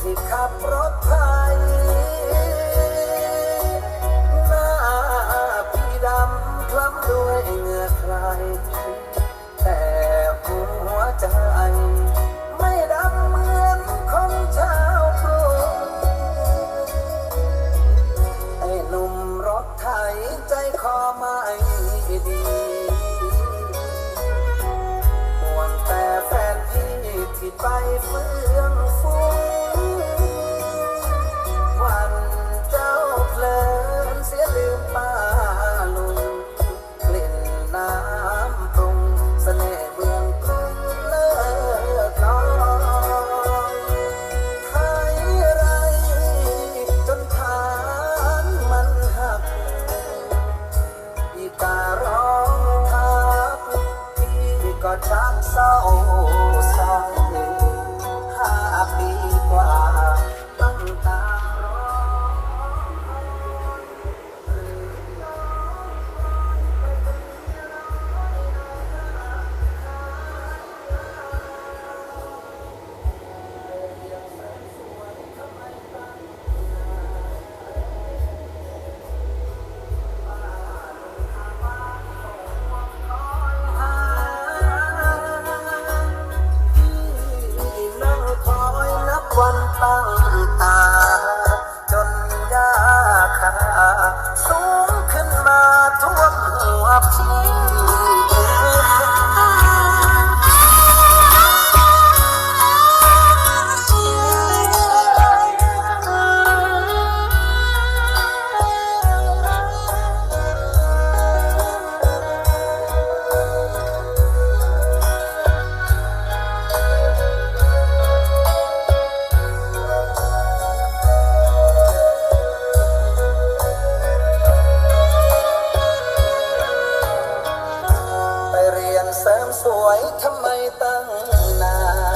ที่ขับรถไทยหน้าพี่ดำคล้ำด้วยเหงื่อใคร แต่หัวใจไม่ดำเหมือนของชาวกรุงไอ้หนุ่มรถไทยใจคอไม่ดีวันแต่แฟนที่ไปฟื้น จักเศร้าสองห้าปีกว่า ตั้งตา จนยาขาสูงขึ้นมาท่วมหัวพี่ เสริมสวยทำไมตั้งนาน